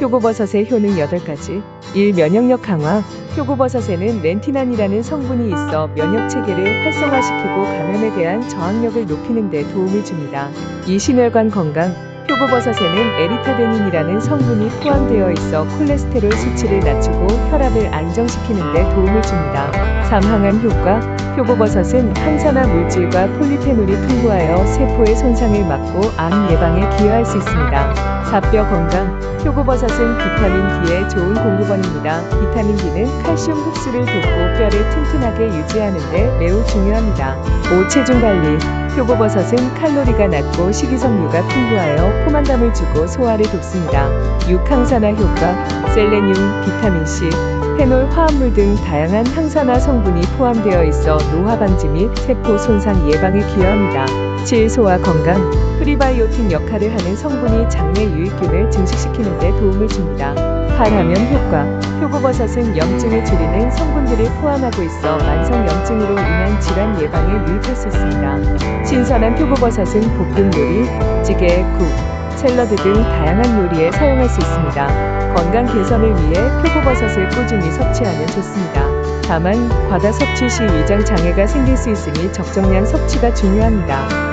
표고버섯의 효능 8가지 1. 면역력 강화 표고버섯에는 렌티난이라는 성분이 있어 면역 체계를 활성화시키고 감염에 대한 저항력을 높이는 데 도움을 줍니다. 2. 심혈관 건강 표고버섯에는 에리타데닌이라는 성분이 포함되어 있어 콜레스테롤 수치를 낮추고 혈압을 안정시키는 데 도움을 줍니다. 3. 항암 효과 표고버섯은 항산화 물질과 폴리페놀이 풍부하여 세포의 손상을 막고 암 예방에 기여할 수 있습니다. 4. 뼈 건강 표고버섯은 비타민 D의 좋은 공급원입니다. 비타민 D는 칼슘 흡수를 돕고 뼈를 튼튼하게 유지하는 데 매우 중요합니다. 5. 체중 관리 표고버섯은 칼로리가 낮고 식이섬유가 풍부하여 포만감을 주고 소화를 돕습니다. 6. 항산화 효과 셀레늄, 비타민C, 페놀 화합물 등 다양한 항산화 성분이 포함되어 있어 노화 방지 및 세포 손상 예방에 기여합니다. 7. 소화 건강 프리바이오틱 역할을 하는 성분이 장내 유익균을 증식시키는 데 도움을 줍니다. 탈하면 효과 표고버섯은 염증을 줄이는 성분들을 포함하고 있어 만성염증으로 인한 질환 예방에 유익할 수 있습니다. 신선한 표고버섯은 볶음 요리, 찌개, 국, 샐러드 등 다양한 요리에 사용할 수 있습니다. 건강 개선을 위해 표고버섯을 꾸준히 섭취하면 좋습니다. 다만 과다 섭취 시 위장 장애가 생길 수 있으니 적정량 섭취가 중요합니다.